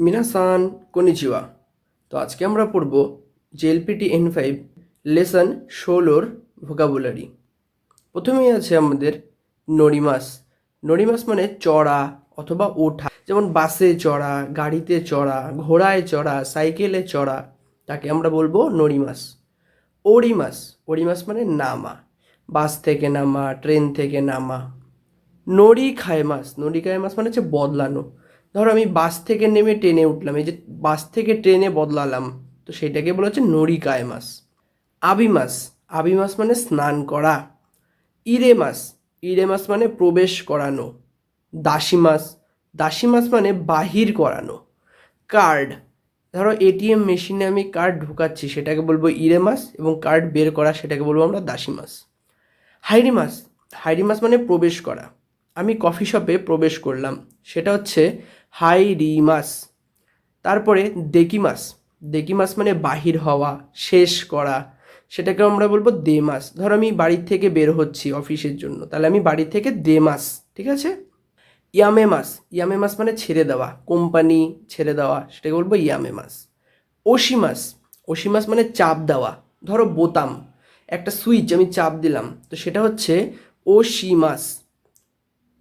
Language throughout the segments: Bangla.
মিনাসান কনিচিওয়া তো আজকে আমরা পড়ব জেএলপিটি এন ফাইভ লেসন ষোলোর ভোকাবুলারি প্রথমেই আছে আমাদের নড়িমাস। নড়িমাস মানে চড়া অথবা ওঠা। যেমন বাসে চড়া, গাড়িতে চড়া, ঘোড়ায় চড়া সাইকেলে চড়া, তাকে আমরা বলব নড়িমাস। ওড়িমাস। ওড়িমাস মানে নামা। বাস থেকে নামা, ট্রেন থেকে নামা। নড়ি খায় মাস নড়ি খায় মাস মানে হচ্ছে বদলানো। ধরো আমি বাস থেকে নেমে ট্রেনে উঠলাম, এই যে বাস থেকে ট্রেনে বদলালাম, তো সেটাকে বলা হচ্ছে নড়ি কায় মাস আবি মাস আবি মাস মানে স্নান করা। ইরে মাস ইরে মাস মানে প্রবেশ করানো। দাসী মাস দাসী মাস মানে বাহির করানো। কার্ড, ধরো এটিএম মেশিনে আমি কার্ড ঢুকাচ্ছি, সেটাকে বলব ইরে মাস এবং কার্ড বের করা, সেটাকে বলব আমরা দাসী মাস হাইরি মাস হাইরি মাস মানে প্রবেশ করা। আমি কফি শপে প্রবেশ করলাম, সেটা হচ্ছে হাইরি মাস তারপরে দেকি মাস দেকি মাস মানে বাহির হওয়া, শেষ করা। সেটাকে আমরা বলব দে মাস ধরো আমি বাড়ির থেকে বের হচ্ছি অফিসের জন্য, তাহলে আমি বাড়ি থেকে দে মাস ঠিক আছে? ইয়ামে মাস ইয়ামে মাস মানে ছেড়ে দেওয়া, কোম্পানি ছেড়ে দেওয়া, সেটাকে বলব ইয়ামে মাস ওশি মাস ওশি মাস মানে চাপ দেওয়া। ধরো বোতাম, একটা সুইচ আমি চাপ দিলাম, তো সেটা হচ্ছে ওশি মাস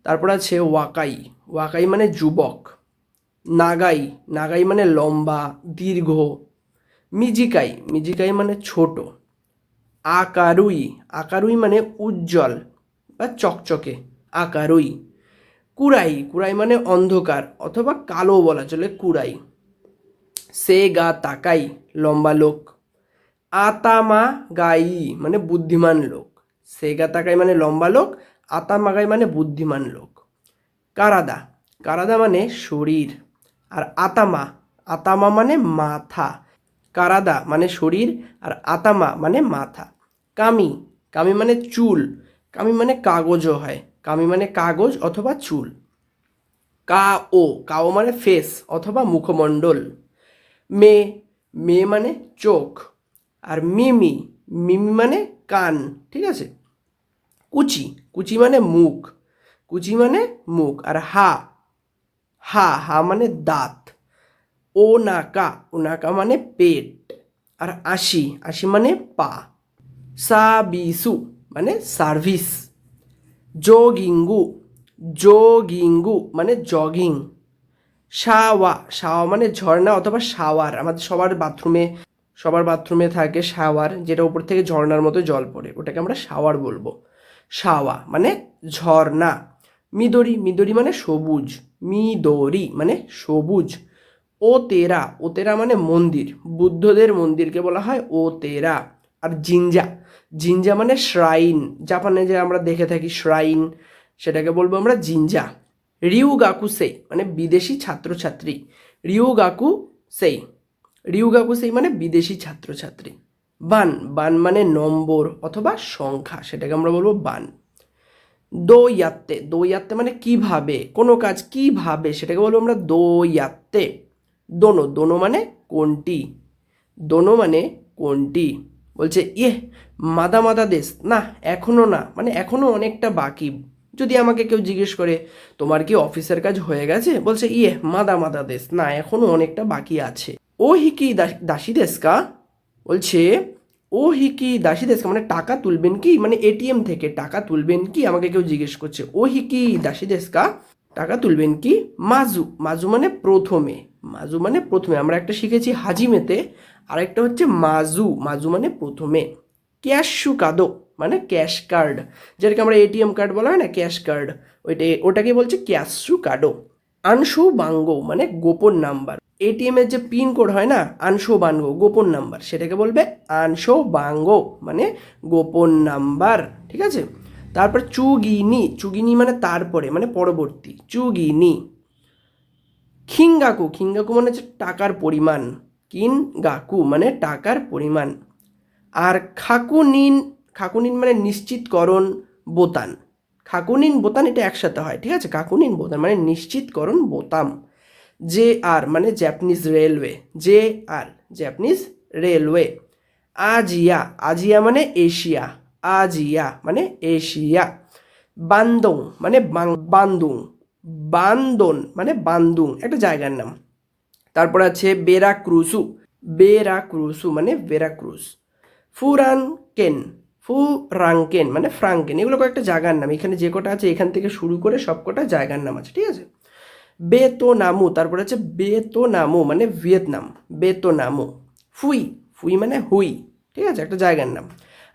তারপর আছে ওয়াকাই। ওয়াকাই মানে যুবক। নাগাই নাগাই মানে লম্বা, দীর্ঘ, মিজিকাই মিজিকাই মানে ছোট, আকারুই আকারুই মানে উজ্জ্বল বা চকচকে, আকারুই কুরাই কুরাই মানে অন্ধকার অথবা কালো বলা চলে কুরাই সে গা তাকাই, লম্বা লোক, আতামা গাই মানে বুদ্ধিমান লোক, সে গা তাকাই মানে লম্বা লোক, আতামা গাই মানে বুদ্ধিমান লোক, কারাদা কারাদা মানে শরীর আর আতামা। আতামা মানে মাথা। কারাদা মানে শরীর আর আতামা মানে মাথা। কামি। কামি মানে চুল। কামি মানে কাগজও হয়। কামি মানে কাগজ অথবা চুল। কা ও কাও মানে ফেস অথবা মুখমণ্ডল। মে। মে মানে চোখ। আর মিমি। মিমি মানে কান। ঠিক আছে? কুচি। কুচি মানে মুখ। কুচি মানে মুখ। আর হা হা হা মানে দাঁত। ও নাকা ও নাকা মানে পেট। আর আশি আশি মানে পা। সাবিসু মানে সার্ভিস জগিঙ্গু জগিঙ্গু মানে জগিং শাওয়া শাওয়া মানে ঝর্ণা অথবা শাওয়ার। আমাদের সবার বাথরুমে সবার বাথরুমে থাকে শাওয়ার, যেটা উপর থেকে ঝর্ণার মতো জল পড়ে। ওটাকে আমরা শাওয়ার বলব। শাওয়া মানে ঝর্ণা। মিদরি মিদরি মানে সবুজ। মিদরি মানে সবুজ। ও তেরা ও তেরা মানে মন্দির। বুদ্ধদের মন্দিরকে বলা হয় ও তেরা আর জিঞ্জা জিঞ্জা মানে শ্রাইন জাপানে যে আমরা দেখে থাকি শ্রাইন সেটাকে বলব আমরা জিঞ্জা রিউ গাকু সেই মানে বিদেশি ছাত্রছাত্রী। রিউ গাকু সেই রিউ গাকু সেই মানে বিদেশি ছাত্রছাত্রী। বান বান মানে নম্বর অথবা সংখ্যা, সেটাকে আমরা বলব বান। দো ইয়াত্তে দো ইয়াত্তে মানে কীভাবে, কোনো কাজ কীভাবে, সেটাকে বলব আমরা দো ইয়াত্তে দোনো দোনো মানে কোনটি? দোনো মানে কোনটি? বলছে ইয়ে মাদা মাদা দেশ, না এখনও না মানে এখনও অনেকটা বাকি। যদি আমাকে কেউ জিজ্ঞেস করে, তোমার কি অফিসের কাজ হয়ে গেছে? বলছে ইয়ে মাদা মাদা দেশ, না এখনও অনেকটা বাকি আছে। ও হিকি দাসী দেশকা বলছে ও হিকি দাসী দেশকা মানে টাকা তুলবেন কি? মানে এটিএম থেকে টাকা তুলবেন কি? আমাকে কেউ জিজ্ঞেস করছে, ও হিকি দাসী দেশকা টাকা তুলবেন কি? মাজু মাজু মানে প্রথমে, মাজু মানে প্রথমে। আমরা একটা শিখেছি হাজিমেতে, আরেকটা হচ্ছে মাজু মাজু মানে প্রথমে। ক্যাশু কাদো মানে ক্যাশ কার্ড। যেটাকে আমরা এটিএম কার্ড বলা হয় না, ক্যাশ কার্ড, ওইটা, ওটাকে বলছে ক্যাশু কার্ডো আনশো বাঙ্গো মানে গোপন নাম্বার। এটিএম এর যে পিন কোড হয় না আনশো বাঙ্গো গোপন নাম্বার, সেটাকে বলবে আনশো বাঙ্গো মানে গোপন নাম্বার, ঠিক আছে? তারপর চুগিনি চুগিনি মানে তারপরে মানে পরবর্তী, চুগিনি। খিঙ্গাকু খিঙ্গাকু মানে হচ্ছে টাকার পরিমাণ কিন গাকু মানে টাকার পরিমাণ। আর খাকুনিন খাকুনিন মানে নিশ্চিতকরণ বোতান খাকুনিন বোতান এটা একসাথে হয়, ঠিক আছে? খাকুনিন বোতান মানে নিশ্চিতকরণ বোতাম। জে আর মানে Japanese railway J R Japanese railway আজিয়া আজিয়া মানে এশিয়া আজিয়া মানে এশিয়া বান্দং মানে বান্দুং বান্দন মানে বান্দুং একটা জায়গার নাম। তারপর আছে বেরা ক্রুসু বেরা ক্রুসু মানে বেরা ক্রুজ ফুরানকেন ফুরাঙ্কেন মানে ফ্রাঙ্কেন এগুলো কয়েকটা জায়গার নাম। এখানে যে কটা আছে, এখান থেকে শুরু করে সব কটা জায়গার নাম আছে, ঠিক আছে? বেতোনামু, তারপর আছে বেতোনামু মানে ভিয়েতনাম, বেতোনামু। ফুই ফুই মানে হুই, ঠিক আছে? একটা জায়গার নাম।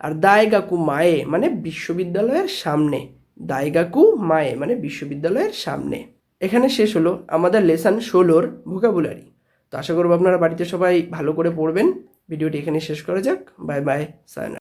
আর দায়গাকু মায়ে মানে বিশ্ববিদ্যালয়ের সামনে। দায়গাকু মায়ে মানে বিশ্ববিদ্যালয়ের সামনে। এখানে শেষ হলো আমাদের লেসান ষোলোর ভোকাবুলারি তো আশা করব আপনারা বাড়িতে সবাই ভালো করে পড়বেন। ভিডিওটি এখানে শেষ করা যাক। Bye bye, Saina.